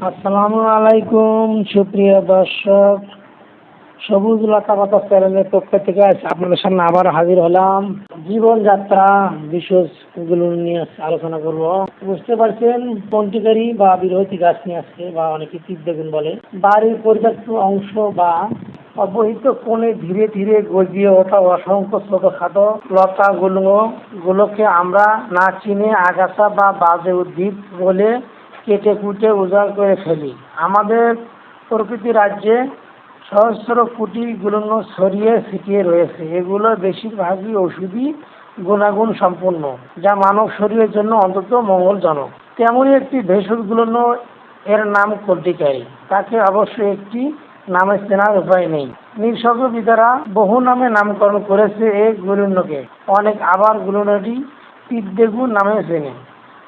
আসসালামু আলাইকুম, সুপ্রিয় দর্শক। সবুজ লতা পাতা চ্যানেলের পক্ষ থেকে আপনাদের সামনে আবার হাজির হলাম। জীবনযাত্রা বিষয়গুলো নিয়ে আলোচনা করব। বুঝতে পারছেন, পঞ্চিকারী বা বিরোধী গাছ নিয়ে আসছে বা অনেকে তীর বেগুন বলে। বাড়ির পরিত্যক্ত অংশ বা অবহিত কোণে ধীরে ধীরে গজিয়ে ওঠা অসংখ্য ছোটখাটো লতাগুলো, গুলোকে আমরা না চিনে আগাছা বা বাজে উদ্ভিদ বলে কেটে কুটে উজাড় করে ফেলি। আমাদের প্রকৃতি রাজ্যে সহস্র কুটিগুলো ছড়িয়ে ছিটিয়ে রয়েছে। এগুলো বেশিরভাগই ওষুধি গুণাগুণ সম্পন্ন, যা মানব শরীরের জন্য অন্তত মঙ্গলজনক। তেমনই একটি ভেষজ ভেষজগুলো এর নাম কর্টিকারী তাকে অবশ্যই একটি নামে চেনার উপায় নেই। নিসর্গবিদারা বহু নামে নামকরণ করেছে এই গুলিন্নকে অনেক আবার গুলিন্নটি পিদ্দেগুন নামে চেনে।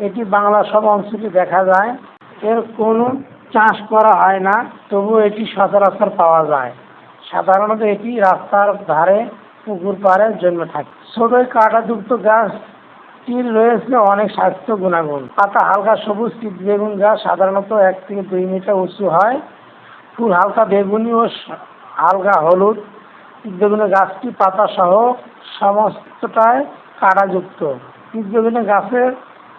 এটি বাংলা সব অঞ্চলে দেখা যায়। এর কোনো চাষ করা হয় না, তবু এটি সচরাচর পাওয়া যায়। সাধারণত এটি রাস্তার ধারে, পুকুর পাড়ে জন্মে থাকে। ছোটোই কাঁটাযুক্ত গাছটির রয়েছে অনেক স্বাস্থ্য গুণাগুণ। পাতা হালকা সবুজ পিত বেগুন গাছ সাধারণত এক থেকে দুই মিটার উঁচু হয়। ফুল হালকা বেগুনি ও হালকা হলুদ। বেগুনের গাছটি পাতা সহ সমস্তটায় কাঁটাযুক্ত বেগুনের গাছের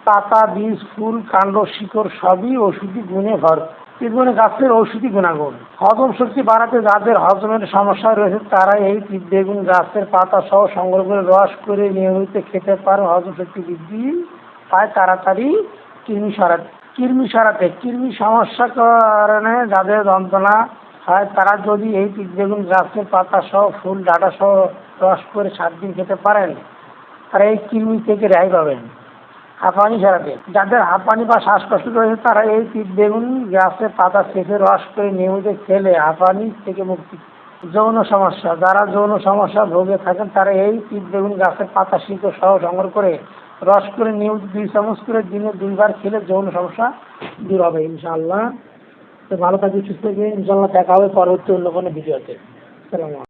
পাতা, বীজ, ফুল, কাণ্ড, শিকড় সবই ওষুধি গুণে ভর। পিতবেগুনের গাছের ঔষধি গুণাগুণ। হজম শক্তি বাড়াতে যাদের হজমের সমস্যা রয়েছে তারা এই বেগুন গাছের পাতা সহ সংগ্রহ করে রস করে নিয়মিত খেতে পারে হজম শক্তি বৃদ্ধি পায় তাড়াতাড়ি কৃমি সরাতে কৃমি সরাতে কৃমি সমস্যা কারণে যাদের যন্ত্রণা হয়, তারা যদি এই বেগুন গাছের পাতা সহ ফুল, ডাঁটা সহ রস করে সাত দিন খেতে পারেন, তারা এই কৃমি থেকে রেহাই পাবেন। হাঁপানি সারাতে। যাদের হাঁপানি বা শ্বাসকষ্ট রয়েছে, তারা এই পিঠ বেগুন গাছের পাতা সেঁকে রস করে নিয়মিত খেলে হাঁপানি থেকে মুক্তি। যৌন সমস্যা, যারা যৌন সমস্যা ভোগে থাকেন, তারা এই পিঠ বেগুন গাছের পাতা শীত সহ সংগ্রহ করে রস করে নিয়মিত দুই চামচ করে দিনে দুইবার খেলে যৌন সমস্যা দূর হবে, ইনশাআল্লাহ। তো ভালো থাকবে সুস্থ থাকবে ইনশাআল্লাহ দেখা হবে পরবর্তী অন্য কোনো ভিডিওতে। সালাম